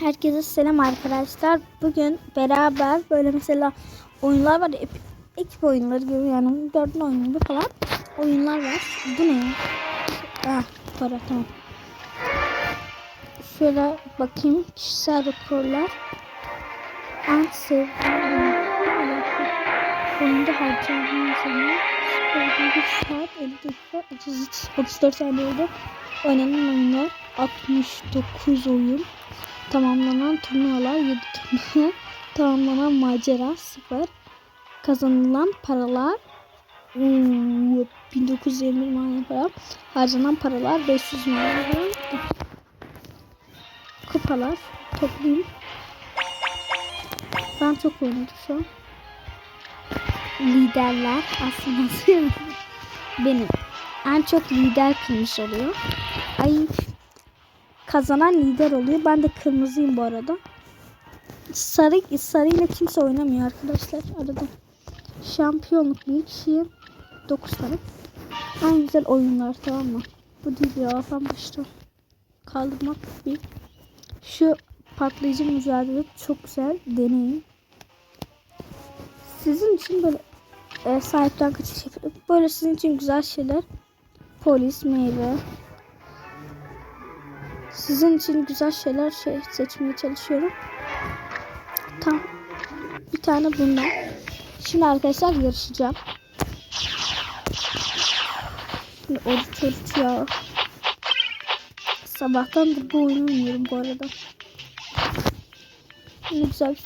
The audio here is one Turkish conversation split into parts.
Herkese selam arkadaşlar. Bugün beraber böyle mesela oyunlar var. ep- Ekip oyunları gibi yani gördüğün oyun gibi falan oyunlar var. Bu ne? Ah para tamam. Şöyle bakayım. Kişisel raporlar. En sevdiğim oyunda harcanan zaman 1 saat 50 dakika 33 34 saniyede oynanan oyunlar 69 oyun tamamlanan turnuvalar 7 turnuva. Tamamlanan macera 0 kazanılan paralar uuu, 1920 milyon para. Harcanan paralar 500 milyon kupalar toplayayım. Ben çok oynadım şu an. Liderler aslında benim. En çok lider kırmış oluyor kazanan lider oluyor. Ben de kırmızıyım bu arada. Sarı sarıyla kimse oynamıyor arkadaşlar arada. Şampiyonluk bir kişiyim. 9 tane. En güzel oyunlar tamam mı? Bu değil ya. Ben başta kaldırmak bir. Şu patlayıcı mücadele çok güzel. Deneyin. Sizin için böyle e, sahipten kaçış yapıyorum. Böyle sizin için güzel şeyler. Polis, meyve, sizin için güzel şeyler şey seçmeye çalışıyorum. Tam bir tane bundan. Şimdi arkadaşlar yarışacağım. Şimdi oruç oruç ya. Sabahtan da bu oyunu oynuyorum bu arada. Ne güzel.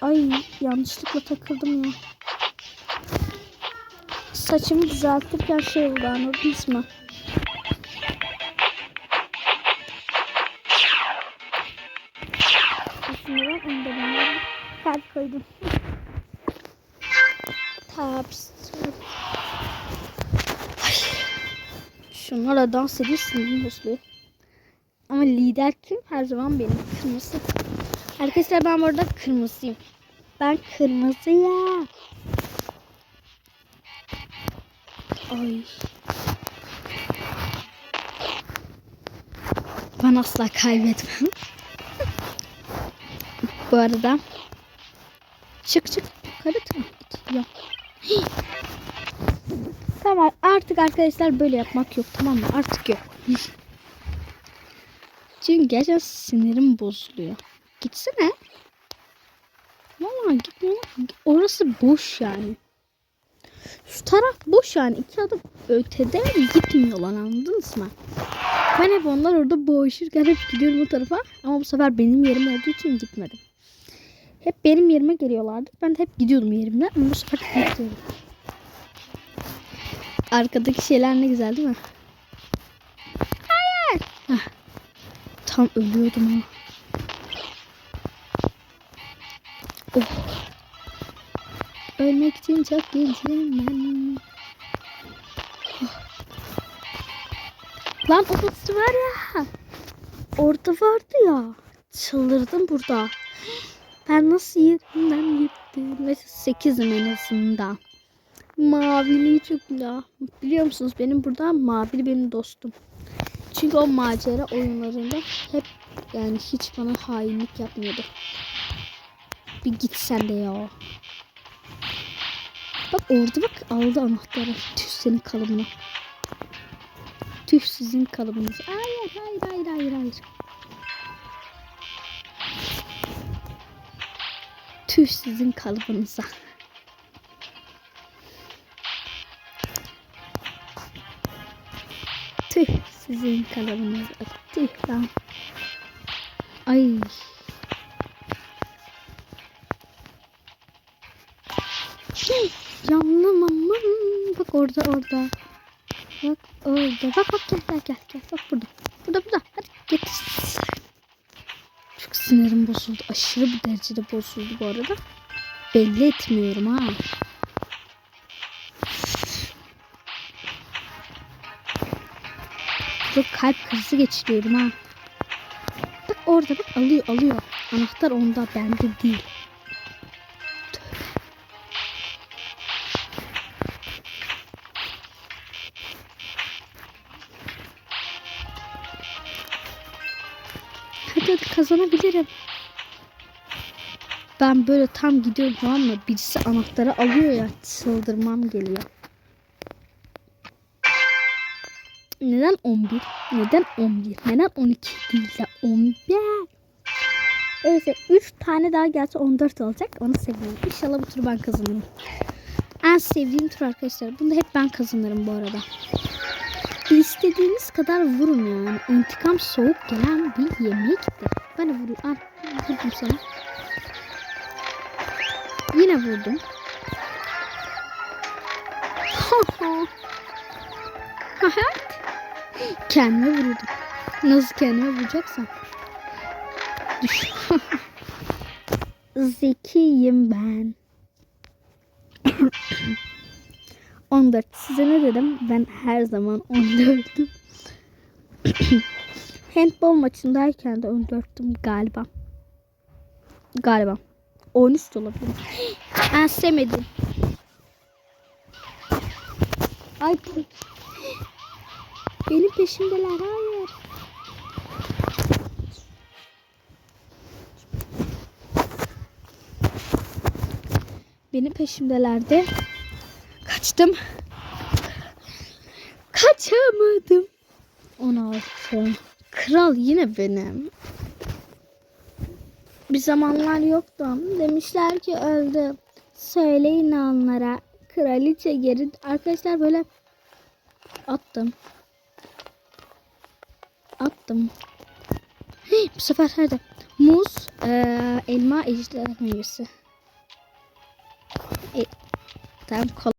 Ay yanlışlıkla takıldım ya. Saçımı düzeltirken şey oldu anladınız mı? Koydum. Taps. Şunlara dans ediyorsun Muslu. Ama lider kim? Her zaman benim. Kırmızı. Arkadaşlar ben burada kırmızıyım. Ben kırmızıyım. Ay. Ben asla kaybetmem. Bu arada çık çık yukarı tamam ya. Tamam artık arkadaşlar böyle yapmak yok tamam mı? Artık yok. Çünkü gerçekten sinirim bozuluyor. Gitsene. Vallahi gitmiyor. Orası boş yani. Şu taraf boş yani. iki adım ötede gitmiyorlar anladınız mı? Ben hep onlar orada boğuşurken hep gidiyorum o tarafa. Ama bu sefer benim yerim olduğu için gitmedim. Hep benim yerime geliyorlardı. Ben de hep gidiyordum yerimden ama bu sefer gidiyorum. Arkadaki şeyler ne güzel değil mi? Hayır. Heh. Tam ölüyordum ama. Oh. Ölmek için çok gencim ben. Oh. Lan orası var ya. Orada vardı ya. Çıldırdım burada. Ben nasıl yerimden gittim? Mesela 8'im en azından. Mavili çok güzel. Biliyor musunuz benim burada mavili benim dostum. Çünkü o macera oyunlarında hep yani hiç bana hainlik yapmıyordu. Bir git sen de ya. Bak orada bak aldı anahtarı. Tüh senin kalıbına. Tüh sizin kalıbınız. Hayır hayır hayır hayır hayır. Tüh sizin kalıbınıza. Tüh sizin kalıbınıza. Tüh lan. Ay. Hey, Yandım aman. Bak orada orada. Bak orada. Bak bak gel gel gel. gel. Bak burada. Burada burada. Hadi git. Sinirim bozuldu. Aşırı bir derecede bozuldu bu arada. Belli etmiyorum ha. Çok kalp krizi geçiriyorum ha. Bak orada bak alıyor alıyor. Anahtar onda bende değil. Hadi hadi kazanabilirim. Ben böyle tam gidiyorum tamam mı? Birisi anahtarı alıyor ya çıldırmam geliyor. Neden 11? Neden 11? Neden 12 değil de 11? Neyse 3 tane daha gelse 14 olacak. Onu seviyorum. İnşallah bu turu ben kazanırım. En sevdiğim tur arkadaşlar. Bunda hep ben kazanırım bu arada. İstediğiniz kadar vurun yani. İntikam soğuk gelen bir yemektir. Ben vuruyorum. Al, vurdum sana. Yine vurdum. Evet. Kendime vuruyordum. Nasıl kendime vuracaksam. Düş. Zekiyim ben. 14. Size ne dedim? Ben her zaman 14'tüm. Handball maçındayken de 14'tüm galiba. Galiba. 13 de olabilir. Ben sevmedim. Ay benim peşimdeler hayır. Benim peşimdelerdi. Kaçtım. Kaçamadım. 16. Kral yine benim. Bir zamanlar yoktu. Demişler ki öldü. Söyleyin onlara. Kraliçe geri... Arkadaşlar böyle attım. Attım. Hey, bu sefer nerede? Muz, eee, elma, ejder meyvesi. E, tamam kolay.